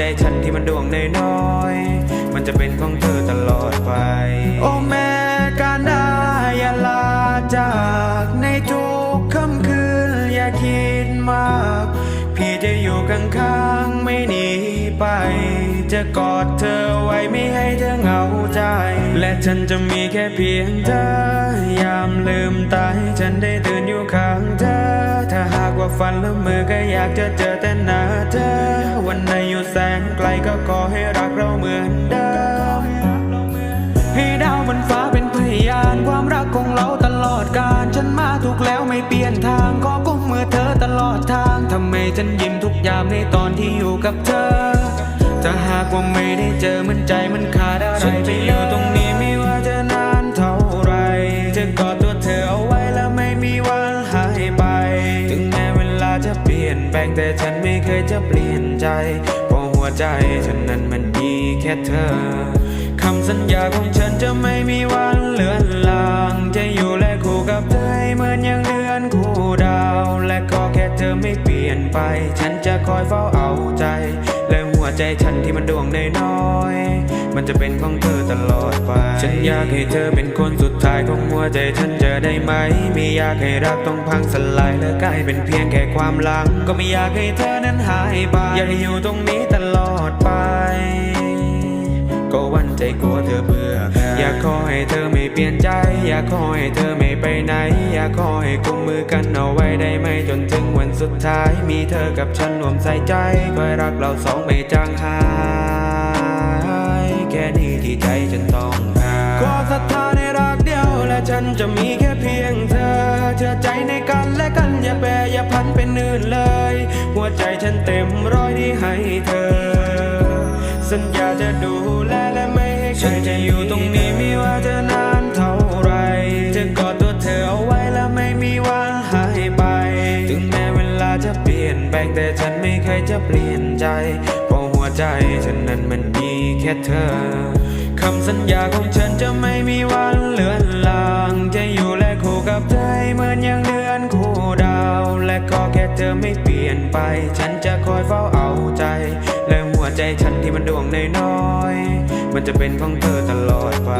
ใจฉันที่มันดวงน้อยๆมันจะเป็นของเธอตลอดไป โอ้แม่การได้อย่าลาจากในทุกค่ำคืนอย่าคิดมาก พี่จะอยู่ข้างๆไม่หนีไป จะกอดเธอไว้ไม่ให้เธอเหงาใจ และฉันจะมีแค่เพียงเธอ ยามลืมตาให้ฉันได้ตื่นอยู่ข้างเธอ ถ้าหากว่าฝันและเมือก็อยากจะเจอแต่หน้าเธอวันไหน แสนไกลก็ขอให้รักเราเหมือนเดิม ให้ดาวบนฟ้าเป็นพยาน ความรักของเราตลอดกาลฉันมาถูกแล้วไม่เปลี่ยนทางขอกุมมือเธอตลอดทางทำไมฉันยิ้มทุกยามในตอนที่อยู่กับเธอ ถ้าหากว่าไม่ได้เจอมันใจมันขาดอะไรฉันจะอยู่ตรงนี้ไม่ว่าจะนานเท่าไรจะกอดตัวเธอเอาไว้แล้วไม่มีวันหายไป ถึงแม้เวลาจะเปลี่ยนแปลงแต่ฉันไม่เคยจะเปลี่ยนใจ วใจฉันนั้นมันมีแค่เธอ คำสัญญาของฉันจะไม่มีวันเลือนลาง จะอยู่และคู่กับเธอให้เหมือนอย่างเดือนคู่ดาว และก็แค่เธอไม่เปลี่ยนไป ฉันจะคอยเฝ้าเอาใจ และหัวใจฉันที่มันดวงน้อยๆมันจะเป็นของเธอตลอดไป นอยากให้เธอเป็นคนสุดท้ายของหัวใจฉันจะได้ไหม ไม่อยากให้รักต้องพังสลายและกลายเป็นเพียงแค่ความหลัง ก็ไม่อยากให้เธอนั้นหายไป อยากให้อยู่ตรงนี้ตลอดไป ก็วันใจกลัวเธอเบื่อ อยากขอให้เธอไม่เปลี่ยนใจ อยากขอให้เธอไม่ไปไหน อยากขอให้กุมมือกันเอาไว้ได้ไหมจนถึงวันสุดท้าย มีเธอกับฉันรวมใส่ใจคอยรักเราสองไม่จางหาย แค่นี้ที่ใจฉันต้อง จะมีแค่เพียงเธอเชื่อใจในกันและกันอย่าแปรอย่าพันเป็นอื่นเลย หัวใจฉันเต็มร้อยที่ให้เธอ สัญญาจะดูแลและไม่ให้ใครจะอยู่ตรงนี้ไม่ว่าจะนานเท่าไร จะกอดตัวเธอเอาไว้แล้วไม่มีวันหายไป ถึงแม้เวลาจะเปลี่ยนแปลงแต่ฉันไม่เคยจะเปลี่ยนใจ เพราะหัวใจฉันนั้นมันมีแค่เธอคำสัญญาของฉันจะไม่มีวันเลือนลา เธอไม่เปลี่ยนไป ฉันจะคอยเฝ้าเอาใจ และหัวใจฉันที่มันดวงน้อยๆมันจะเป็นของเธอตลอดไป